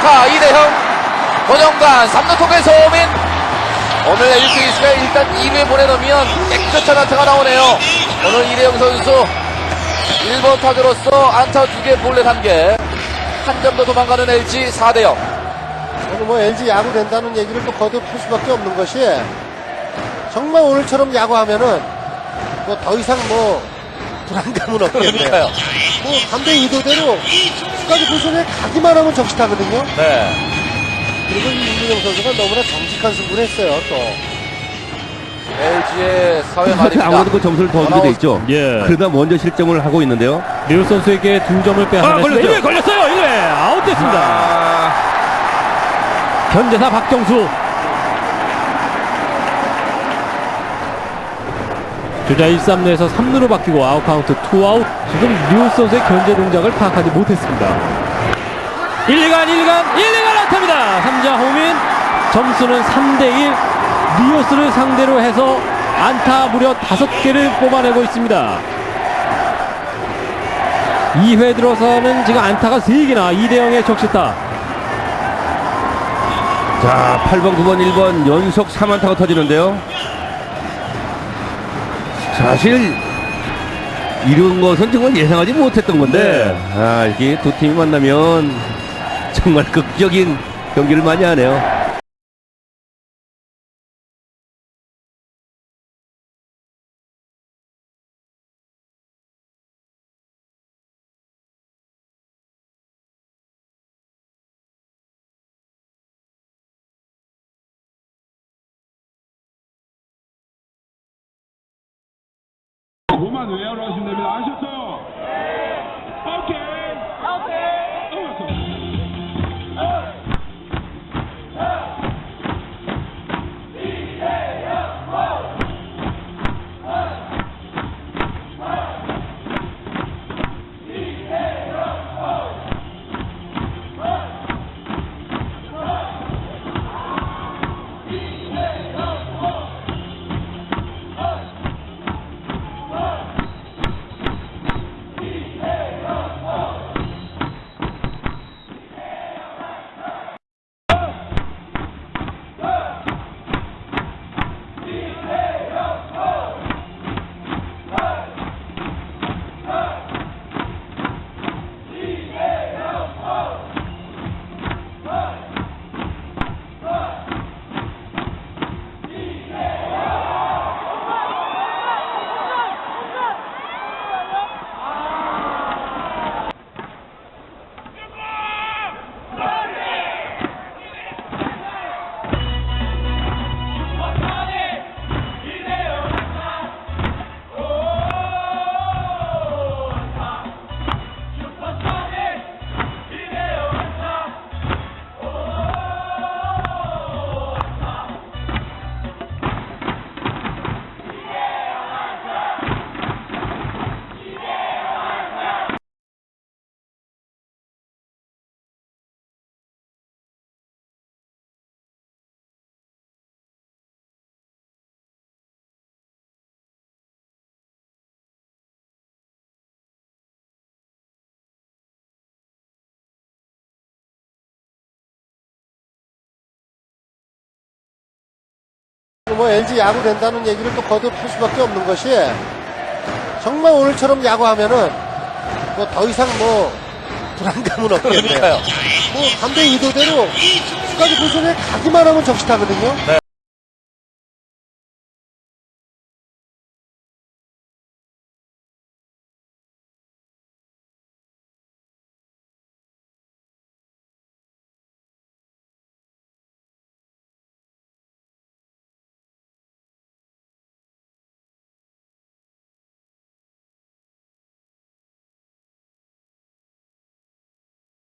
안타 이대형 권영관 3루 통해 소민. 오늘 LG 이스가 일단 2루에 보내놓으면 깨끗한 안타가 나오네요. 오늘 이대형 선수 1번 타자로서 안타 2개 볼넷 1개. 한 점 더 도망가는 LG 4대0 오늘 뭐 LG 야구 된다는 얘기를 또 거듭할 수밖에 없는 것이 정말 오늘처럼 야구하면은 뭐 더 이상 뭐 불안감은 없겠네요. 뭐 감독 의도대로 수까지 포션에 가기만 하면 적시타거든요. 네 그리고 이 이민영 선수가 너무나 정직한 승부를 했어요. 또 LG의 사회 말입니다 아무래도 그 점수를 더 주게 돼 있죠. 예. 그러다 먼저 실점을 하고 있는데요. 리오 선수에게 두 점을 아, 빼앗는 걸렸죠. 1회 걸렸어요. 1회 아웃됐습니다. 아, 현대사 박정수. 주자 1, 3루에서 3루로 바뀌고 아웃 카운트 2아웃. 지금 리오 선수의 견제 동작을 파악하지 못했습니다. 1, 2간, 1, 2간, 1, 2간 안타입니다. 3자 호민. 점수는 3대1. 리오스를 상대로 해서 안타 무려 5개를 뽑아내고 있습니다. 2회 들어서는 지금 안타가 3개나 2대0의 적시타. 자, 8번, 9번, 1번 연속 3안타가 터지는데요. 사실 이런 것은 정말 예상하지 못했던 건데 아, 이게 두 팀이 만나면 정말 극적인 경기를 많이 하네요. 몸만 외야로 하시면 됩니다. 아셨죠? 뭐 LG 야구 된다는 얘기를 또 거듭할 수밖에 없는 것이 정말 오늘처럼 야구하면은 뭐 더 이상 뭐 불안감은 없겠네요. 뭐 감독 의도대로 수까지 포션에 가기만 하면 적시타거든요.